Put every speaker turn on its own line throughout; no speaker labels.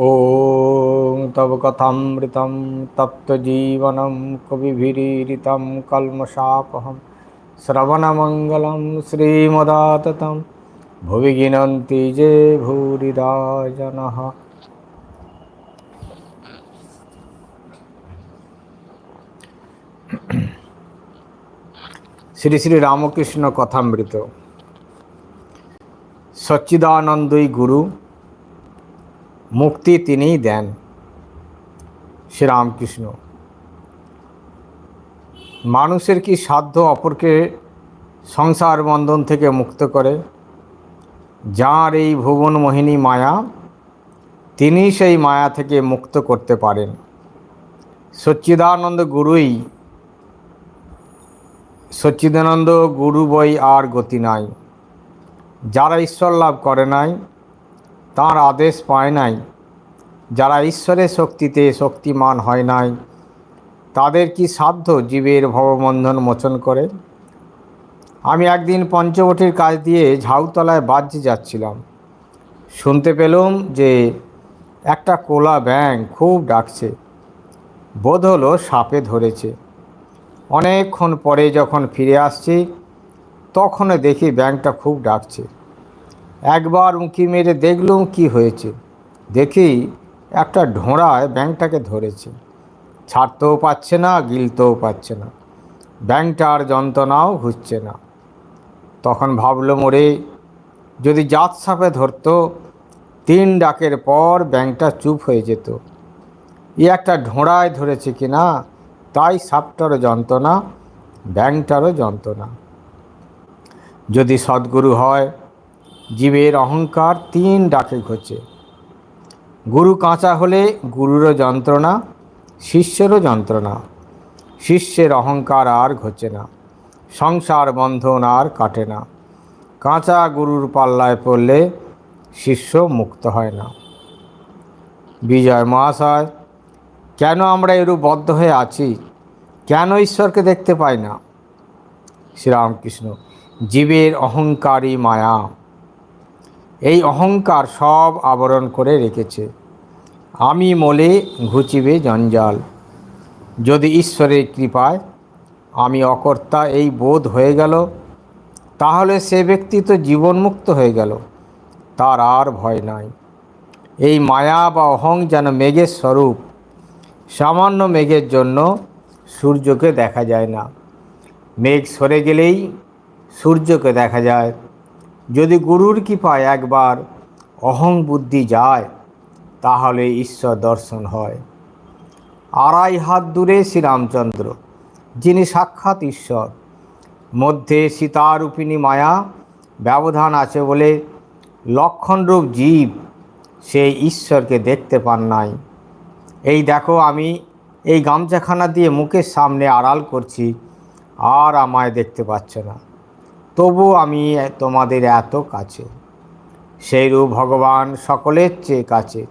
ॐ तव कथामृतं तप्तजीवनं कविभिरीरितं कल्मषापहं श्रवणमङ्गलं श्रीमदाततं भुवि गिनन्ति जे भूरिदा जनः শ্রী শ্রী রামকৃষ্ণ কথামৃত সচ্চিদানন্দই গুরু মুক্তি তিনিই দেন। শ্রীরামকৃষ্ণ। মানুষের কি সাধ্য অপরকে সংসার বন্ধন থেকে মুক্ত করে? যাঁর এই ভুবন মোহিনী মায়া তিনি সেই মায়া থেকে মুক্ত করতে পারেন। সচ্চিদানন্দ গুরুই, সচ্চিদানন্দ গুরু বই আর গতি নাই। যারা ঈশ্বর লাভ করে নাই তার আদেশ পায় নাই। যারা ঈশ্বরের শক্তিতে শক্তিমান হয় নাই, তাদের কি সাধ্য জীবের ভববন্ধন মোচন করে? আমি একদিন পঞ্চবটির কাজ দিয়ে ঝাউতলায় বাজ্যে যাচ্ছিলাম। শুনতে পেলুম যে একটা কোলা ব্যাং খুব ডাকছে। বোধ হলো সাপে ধরেছে। অনেকক্ষণ পরে যখন ফিরে আসছি তখন দেখি ব্যাংকটা খুব ডাকছে। একবার উঁকি মেরে দেখলুম কি হয়েছে। দেখি একটা ঢোঁড়ায় ব্যাংকটাকে ধরেছে। ছাড়তেও পাচ্ছে না, গিলতেও পাচ্ছে না। ব্যাংকটার যন্ত্রণাও ঘুরছে না। তখন ভাবলো মোরে যদি জাত সাপে ধরতো, তিন ডাকের পর ব্যাংকটা চুপ হয়ে যেত। ই একটা ঢোঁড়ায় ধরেছে কি না, তাই সাপটারও যন্ত্রণা, ব্যাংকটারও যন্ত্রণা। যদি সদ্গুরু হয় জীবের অহংকার তিন ডাকে ঘোচে। গুরু কাঁচা হলে গুরুরও যন্ত্রণা, শিষ্যেরও যন্ত্রণা। শিষ্যের অহংকার আর ঘোচে না, সংসার বন্ধন আর কাটে না। কাঁচা গুরুর পাল্লায় পড়লে শিষ্য মুক্ত হয় না। বিজয় মহাশয়, কেন আমরা এরূপ বদ্ধ হয়ে আছি? কেন ঈশ্বরকে দেখতে পাই না? শ্রীরামকৃষ্ণ, জীবের অহংকারী মায়া। এই অহংকার সব আবরণ করে রেখেছে। আমি মলে ঘুচিবে জঞ্জাল। যদি ঈশ্বরের কৃপায় আমি অকর্তা এই বোধ হয়ে গেল, তাহলে সে ব্যক্তি তো জীবনমুক্ত হয়ে গেল, তার আর ভয় নাই। এই মায়া বা অহং যেন মেঘের স্বরূপ, সামান্য মেঘের জন্য সূর্যকে দেখা যায় না। মেঘ সরে গেলেই সূর্যকে দেখা যায়। যদি গুরুর কৃপায় একবার অহং বুদ্ধি যায়, তাহলে ঈশ্বর দর্শন হয়। আড়াই হাত দূরে শ্রীরামচন্দ্র, যিনি সাক্ষাৎ ঈশ্বর, মধ্যে সীতারূপিণী মায়া ব্যবধান আছে বলে লক্ষণরূপ জীব সেই ঈশ্বরকে দেখতে পান নাই। এই দেখো, আমি এই গামছাখানা দিয়ে মুখের সামনে আড়াল করছি, আর আমায় দেখতে পাচ্ছে না। তবু আমি তোমাদের এত কাছে। সেইরূপ ভগবান সকলের চেয়ে কাছে।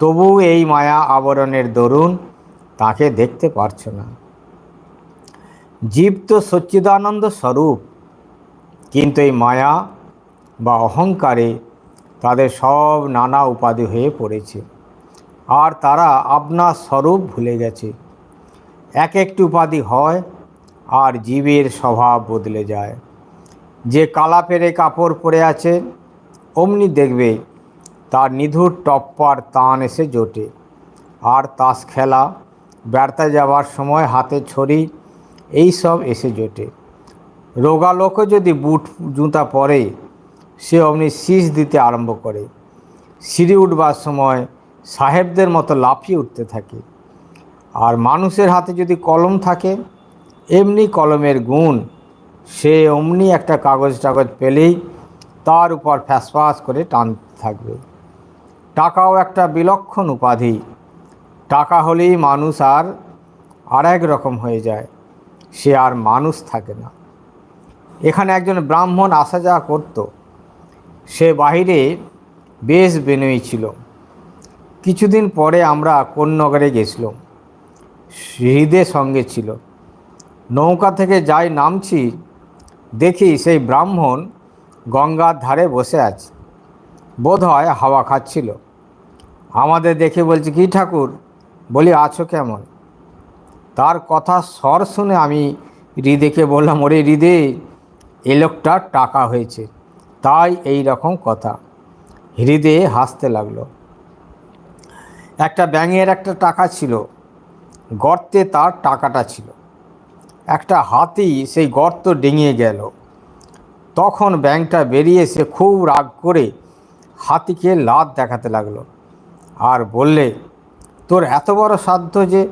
তবু এই মায়া আবরণের দরুন তাকে দেখতে পারছ না। জীব তো সচ্চিদানন্দ স্বরূপ, কিন্তু এই মায়া বা অহংকারে তাদের সব নানা উপাধি হয়ে পড়েছে। আর তারা আপনার স্বরূপ ভুলে গেছে। এক একটি উপাধি হয় আর জীবের স্বভাব বদলে যায়। যে কালা পেরে কাপড় পরে আছে, অমনি দেখবে তার নিধুর টপ্পার তান এসে জোটে। আর তাস খেলা বেড়াতে যাওয়ার সময় হাতে ছড়ি, এই সব এসে জোটে। রোগা লোকও যদি বুট জুতা পরে, সে অমনি শীষ দিতে আরম্ভ করে। সিঁড়ি উঠবার সময় সাহেবদের মতো লাফিয়ে উঠতে থাকে। আর মানুষের হাতে যদি কলম থাকে, এমনি কলমের গুণ সে অমনি একটা কাগজ টাগজ পেলেই তার উপর ফ্যাসফাস করে টানতে থাকবে। টাকাও একটা বিলক্ষণ উপাধি। টাকা হলেই মানুষ আর আর এক রকম হয়ে যায়। সে আর মানুষ থাকে না। এখানে একজন ব্রাহ্মণ আসা যাওয়া করত। সে বাহিরে বেশ বেনয়ী ছিল। কিছুদিন পরে আমরা কোন্নগরে গেছিলাম। হৃদের সঙ্গে ছিল। নৌকা থেকে যাই নামছি দেখি সেই ব্রাহ্মণ গঙ্গার ধারে বসে আছে। বোধ হয় হাওয়া খাচ্ছিল। আমাদের দেখে বলছে, কি ঠাকুর? বলি, আছো কেমন? তার কথা স্বর শুনে আমি হৃদেকে বললাম, ওরে হৃদে, এ লোকটার টাকা হয়েছে। তাই এই রকম কথা। হৃদে হাসতে লাগল। একটা ব্যাঙের একটা টাকা ছিল। গর্তে তার টাকাটা ছিল। একটা হাতি সেই গর্ত ডিঙিয়ে গেল। তখন ব্যাংকটা বেরিয়ে সে খুব রাগ করে হাতিকে লাত দেখাতে লাগল আর বললে, তোর এত বড় সাধ্য যে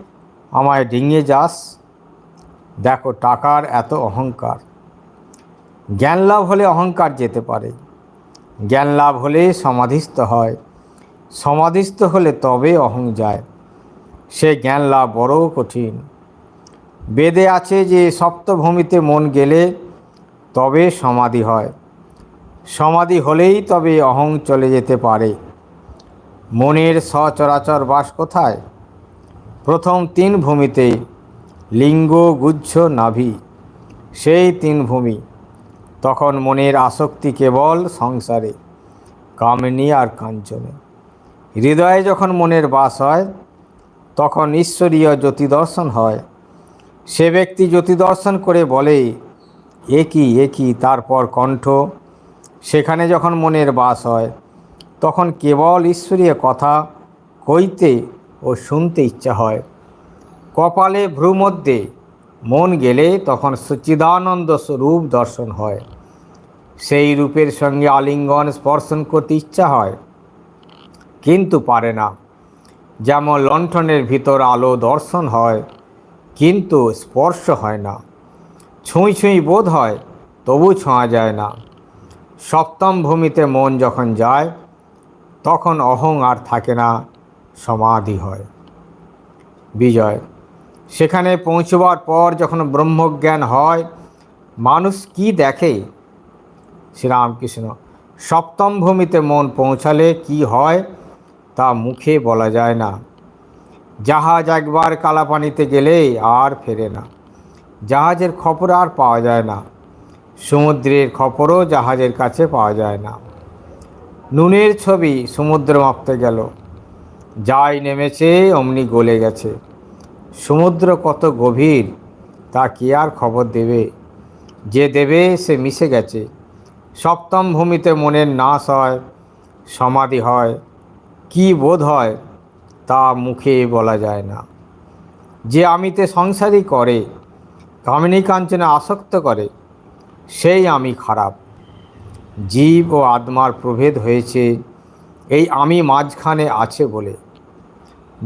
আমায় ডিঙিয়ে যাস? দেখো, টাকার এত অহংকার। জ্ঞান লাভ হলে অহংকার যেতে পারে। জ্ঞান লাভ হলে সমাধিস্থ হয়। সমাধিস্থ হলে তবে অহং যায়। সে জ্ঞান লাভ বড় কঠিন। বেদে আছে যে সপ্তভূমিতে মন গেলে তবে সমাধি হয়। সমাধি হলেই তবে অহং চলে যেতে পারে। মনের সচরাচর বাস কোথায়? প্রথম তিন ভূমিতে লিঙ্গ, গুচ্ছ, নাভি, সেই তিন ভূমি। তখন মনের আসক্তি কেবল সংসারে, কামিনী আর কাঞ্চনে। হৃদয়ে যখন মনের বাস হয়, তখন ঈশ্বরীয় জ্যোতি দর্শন হয়। সে ব্যক্তি জ্যোতি দর্শন করে বলে একই একই তারপর কণ্ঠ? সেখানে যখন মনের বাস হয়, তখন কেবল ঈশ্বরীয় কথা কইতে ও শুনতে ইচ্ছা হয়। কপালে ভ্রুমধ্যে মন গেলে তখন সচ্চিদানন্দ স্বরূপ দর্শন হয়। সেই রূপের সঙ্গে আলিঙ্গন স্পর্শন করতে ইচ্ছা হয়, কিন্তু পারে না। যেমন লণ্ঠনের ভিতর আলো দর্শন হয় কিন্তু স্পর্শ হয় না। ছুঁই ছুঁই বোধ হয় তবু ছোঁয়া যায় না। সপ্তম ভূমিতে মন যখন যায়, তখন অহং আর থাকে না, সমাধি হয়। বিজয়, সেখানে পৌঁছবার পর যখন ব্রহ্মজ্ঞান হয়, মানুষ কি দেখে? শ্রীরামকৃষ্ণ, সপ্তম ভূমিতে মন পৌঁছালে কি হয় তা মুখে বলা যায় না। জাহাজ একবার কালাপানিতে গেলে আর ফেরে না। জাহাজের খবর আর পাওয়া যায় না। সমুদ্রের খবরও জাহাজের কাছে পাওয়া যায় না। নুনের ছবি সমুদ্র মাপতে গেল। যাই নেমেছে, অমনি গলে গেছে। সমুদ্র কত গভীর, তা কি আর খবর দেবে? যে দেবে, সে মিশে গেছে। সপ্তম ভূমিতে মনের নাশ হয়, সমাধি হয়। কি বোধ হয়? তা মুখে বলা যায় না। যে আমিতে সংসারই করে কামিনী কাঞ্চনে আসক্ত করে, সেই আমি খারাপ। জীব ও আত্মার প্রভেদ হয়েছে, এই আমি মাঝখানে আছে বলে।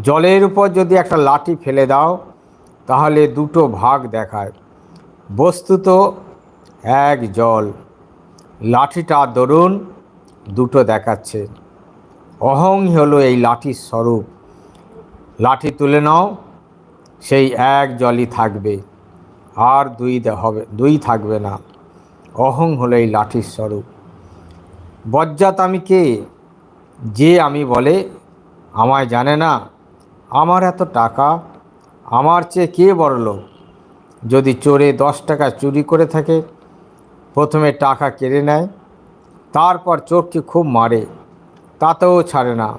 জলের উপর যদি একটা লাঠি ফেলে দাও, তাহলে দুটো ভাগ দেখায়। বস্তুত এক জল। লাঠিটা দরুন, দুটো দেখাচ্ছে। অহং হলো এই লাঠির স্বরূপ। লাঠি তুলে নাও, সেই এক জলই থাকবে, আর দুই হবে, দুই থাকবে না। অহং হলো এই লাঠির স্বরূপ। বজ্জাত আমি কে? যে আমি বলে, আমায় জানে না। আমার এত টাকা, আমার চেয়ে কে বড় লোক? যদি চোরে দশ টাকা চুরি করে থাকে, প্রথমে টাকা কেড়ে নেয়, তারপর চোরকে খুব মারে, তাতেও ছাড়ে না।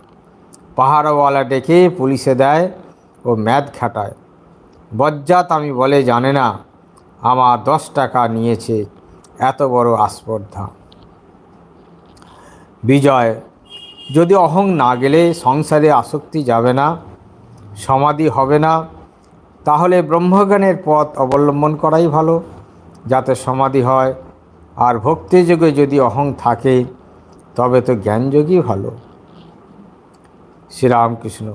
পাহাড়ওয়ালা ডেকে পুলিশে দেয় ও ম্যাদ খাটায়। বজ্জাত আমি বলে, জানে না, আমার দশ টাকা নিয়েছে, এত বড় আস্পর্ধা। বিজয়, যদি অহং না গেলে সংসারে আসক্তি যাবে না, সমাধি হবে না, তাহলে ব্রহ্মজ্ঞানের পথ অবলম্বন করাই ভালো, যাতে সমাধি হয়। আর ভক্তিযোগে যদি অহং থাকে, তবে তো জ্ঞানযোগই ভালো। শ্রীরামকৃষ্ণ।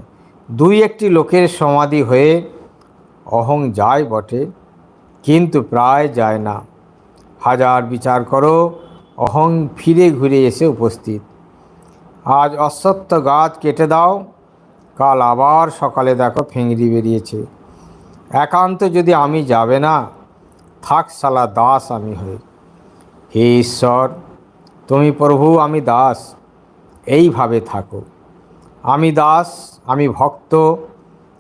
দুই একটি লোকের সমাধি হয়ে অহং যায় বটে, কিন্তু প্রায় যায় না। হাজার বিচার করো, অহং ফিরে ঘুরে এসে উপস্থিত। আজ অশ্বত্থ গাছ কেটে দাও, কাল আবার সকালে দেখো ফেংরি বেরিয়েছে। একান্ত যদি আমি যাবে না, থাক সালা দাস আমি হয়ে। হে ঈশ্বর, তুমি প্রভু আমি দাস, এইভাবে থাকো। আমি দাস, আমি ভক্ত,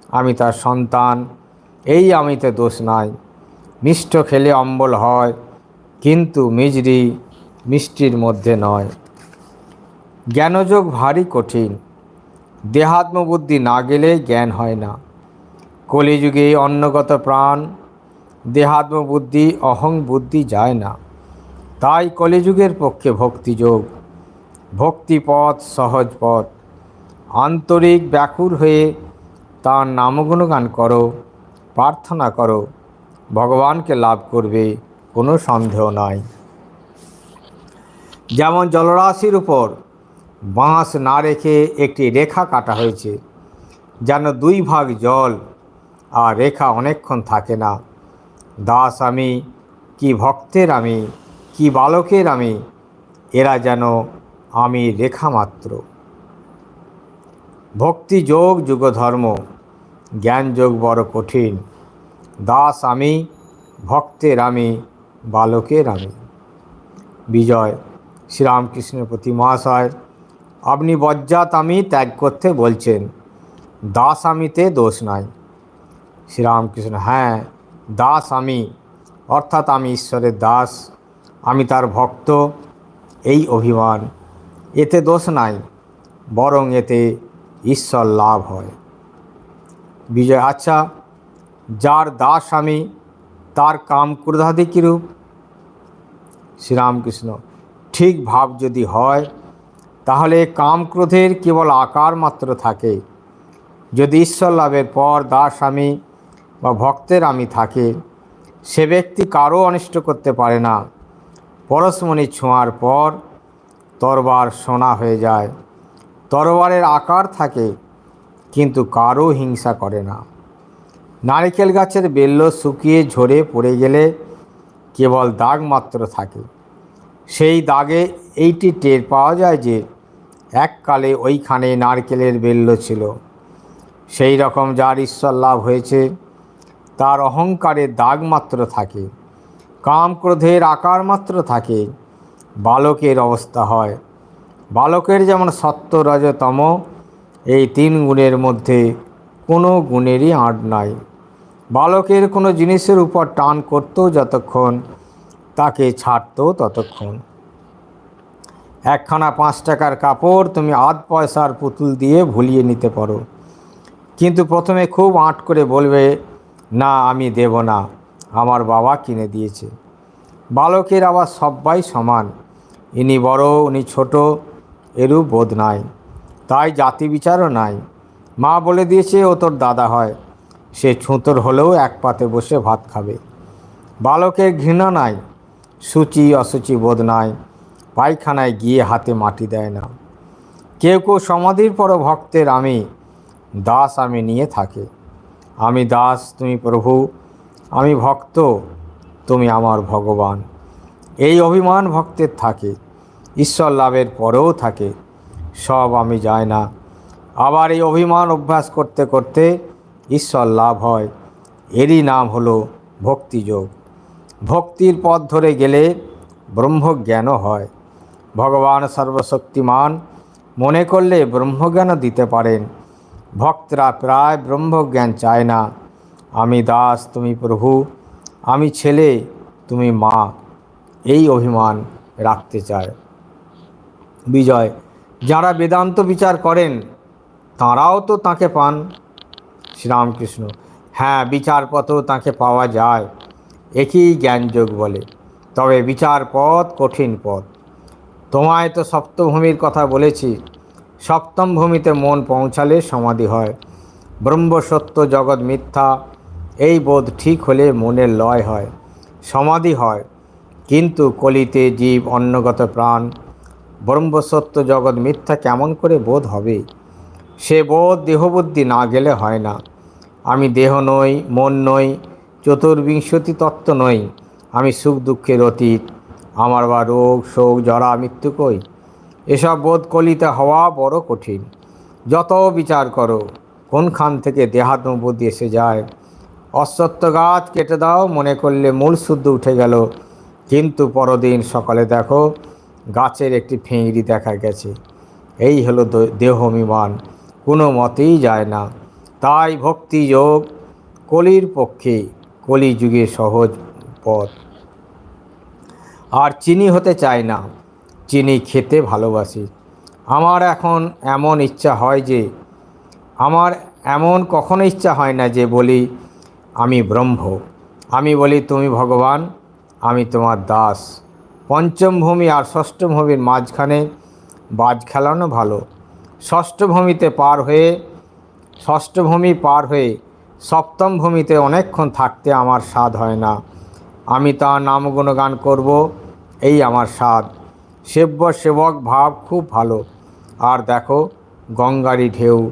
আমি তার সন্তান, এই আমিতে দোষ নাই। মিষ্ট খেলে অম্বল হয়, কিন্তু মিজরি মিষ্টির মধ্যে নয়। জ্ঞানযোগ ভারী কঠিন, দেহাত্মবুদ্ধি না গেলে জ্ঞান হয় না। কলিযুগে অন্নগত প্রাণ, দেহাত্মবুদ্ধি, অহং বুদ্ধি যায় না। তাই কলিযুগের পক্ষে ভক্তিযোগ, ভক্তিপথ সহজ পথ। আন্তরিক ব্যাকুর হয়ে তার নামগুণগান করো, প্রার্থনা করো, ভগবানকে লাভ করবে, কোনো সন্দেহ নাই। যেমন জলরাশির উপর বাঁশ না রেখে একটি রেখা কাটা হয়েছে, যেন দুই ভাগ জল আর রেখা অনেকক্ষণ থাকে না। দাস আমি, কি ভক্তের আমি, কি বালকের আমি, এরা যেন আমি রেখা মাত্র। ভক্তি যোগ যুগধর্ম জ্ঞান যোগ বড় কঠিন। দাস আমি, ভক্তের আমি, বালকের আমি। বিজয় শ্রীরামকৃষ্ণের প্রতি মহাশয় আপনি বজ্জাত আমি ত্যাগ করতে বলছেন, দাস আমিতে দোষ নাই। শ্রীরামকৃষ্ণ হ্যাঁ দাস আমি, অর্থাৎ আমি ঈশ্বরের দাস, আমি তার ভক্ত, এই অভিমান, এতে দোষ নাই, বরং এতে ঈশ্বর লাভ হয়। বিজয় আচ্ছা যার দাস আমি, তার কাম ক্রোধাদি কীরূপ শ্রীরামকৃষ্ণ, ঠিক ভাব যদি হয়, তাহলে কাম ক্রোধের কেবল আকার মাত্র থাকে। যদি ঈশ্বর লাভের পর দাস আমি বা ভক্তের আমি থাকে, সে ব্যক্তি কারও অনিষ্ট করতে পারে না। পরশমণি ছোঁয়ার পর তরবার সোনা হয়ে যায়। তরবারের আকার থাকে, কিন্তু কারও হিংসা করে না। নারিকেল গাছের বেল্ল শুকিয়ে ঝরে পড়ে গেলে কেবল দাগ মাত্র থাকে। সেই দাগে এইটি টের পাওয়া যায় যে, এককালে ওইখানে নারকেলের বেল্ল ছিল। সেই রকম যার ঈশ্বর লাভ হয়েছে, তার অহংকারের দাগ মাত্র থাকে, কাম ক্রোধের আকার মাত্র থাকে, বালকের অবস্থা হয়। বালকের যেমন সত্য রজতম, এই তিন গুণের মধ্যে কোনো গুণেরই আঁট নাই। বালকের কোনো জিনিসের উপর টান করতেও যতক্ষণ, তাকে ছাড়তো ততক্ষণ। একখানা পাঁচ টাকার কাপড় তুমি আধ পয়সার পুতুল দিয়ে ভুলিয়ে নিতে পারো। কিন্তু প্রথমে খুব আঁট করে বলবে, না, আমি দেব না। আমার বাবা কিনে দিয়েছে। বালকের আবার সবাই সমান। ইনি বড়, উনি ছোট এরূপ বোধ নাই। তাই জাতি বিচারও নাই। মা বলে দিয়েছে, ও তোর দাদা হয়। সে ছুঁতর হলেও এক পাতে বসে ভাত খাবে। বালকের ঘৃণা নাই, সূচি অসুচি বোধ নাই, পায়খানায় গিয়ে হাতে মাটি দেয় না। কেউ কেউ সমাধির পর ভক্তের আমি, দাস আমি নিয়ে থাকে। আমি দাস, তুমি প্রভু, আমি ভক্ত, তুমি আমার ভগবান। এই অভিমান ভক্তের থাকে। ঈশ্বর লাভের পরেও থাকে। সব আমি যাই না। আবার এই অভিমান অভ্যাস করতে করতে ঈশ্বর লাভ হয়। এরই নাম হলো ভক্তিযোগ। ভক্তির পথ ধরে গেলে ব্রহ্মজ্ঞানও হয়। ভগবান সর্বশক্তিমান, মনে করলে ব্রহ্মজ্ঞানও দিতে পারেন। ভক্তরা প্রায় ব্রহ্মজ্ঞান চায় না। আমি দাস, তুমি প্রভু, আমি ছেলে, তুমি মা, এই অভিমান রাখতে চায়। বিজয়। যারা বেদান্ত বিচার করেন, তাঁরাও তো তাকে পান। শ্রীরামকৃষ্ণ হ্যাঁ বিচার পথও তাকে পাওয়া যায়। একই জ্ঞানযোগ বলে। তবে বিচার পথ কঠিন পথ। তোমায় তো সপ্তভূমির কথা বলেছি। সপ্তম ভূমিতে মন পৌঁছালে সমাধি হয়। ব্রহ্ম সত্য জগৎ মিথ্যা। এই বোধ ঠিক হলে মনের লয় হয়। সমাধি হয়। কিন্তু কলিতে জীব অন্নগত প্রাণ। ব্রহ্মসত্য জগৎ মিথ্যা কেমন করে বোধ হবে? সে বোধ দেহবুদ্ধি না গেলে হয় না। আমি দেহ নই, মন নই, চতুর্বিংশতি তত্ত্ব নই। আমি সুখ দুঃখের অতীত। আমার বা রোগ, শোক, জরা, মৃত্যু কই? এসব বোধ কলিতে হওয়া বড় কঠিন। যত বিচার করো, কোনখান থেকে দেহাত্মবুদ্ধি এসে যায়? অশ্বত্থ গাছ কেটে দাও, মনে করলে মূল শুদ্ধ উঠে গেল। কিন্তু পরদিন সকালে দেখো গাছের একটি ফেঁড়ি দেখা গেছে। এই হলো দ- দেহ অভিমান কোনো মতেই যায় না। তাই ভক্তি যোগ কলির পক্ষে কলিযুগে সহজ পথ। আর চিনি হতে চায় না। চিনি খেতে ভালোবাসি। আমার এখন এমন ইচ্ছা হয় যে, আমার এমন কখনো ইচ্ছা হয় না যে বলি, আমি ব্রহ্ম। আমি বলি, তুমি ভগবান। আমি তোমার দাস। পঞ্চম ভূমি আর ষষ্ঠ ভূমির মাঝখানে বাজ খেলানো ভালো। ষষ্ঠ ভূমিতে পার হয়ে, ষষ্ঠ ভূমি পার হয়ে সপ্তম ভূমিতে অনেকক্ষণ থাকতে আমার স্বাদ হয় না। আমি তার নাম গুণগান করব, এই আমার স্বাদ। সেব্য সেবক ভাব খুব ভালো। আর দেখো, গঙ্গারই ঢেউ।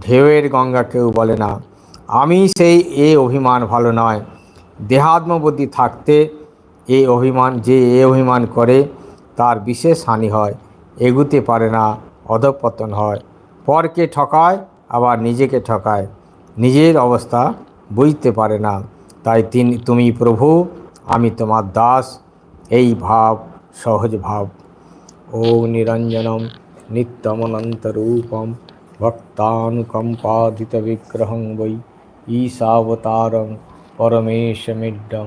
ঢেউয়ের গঙ্গা কেউ বলে না। আমি সেই এ অভিমান ভালো নয়। দেহাত্মবুদ্ধি থাকতে এই অভিমান যে এ অভিমান করে, তার বিশেষ হানি হয়, এগুতে পারে না, অধপতন হয়। পরকে ঠকায়, আবার নিজেকে ঠকায়। নিজের অবস্থা বুঝতে পারে না। তাই তিনি, তুমি প্রভু, আমি তোমার দাস। এই ভাব, সহজ ভাব। ও নিরঞ্জনম নিত্যমনন্তরূপম ভক্তানুকম্পাদিতবিগ্রহং বৈ। ঈশাবতারং পরমেশমিড্ডম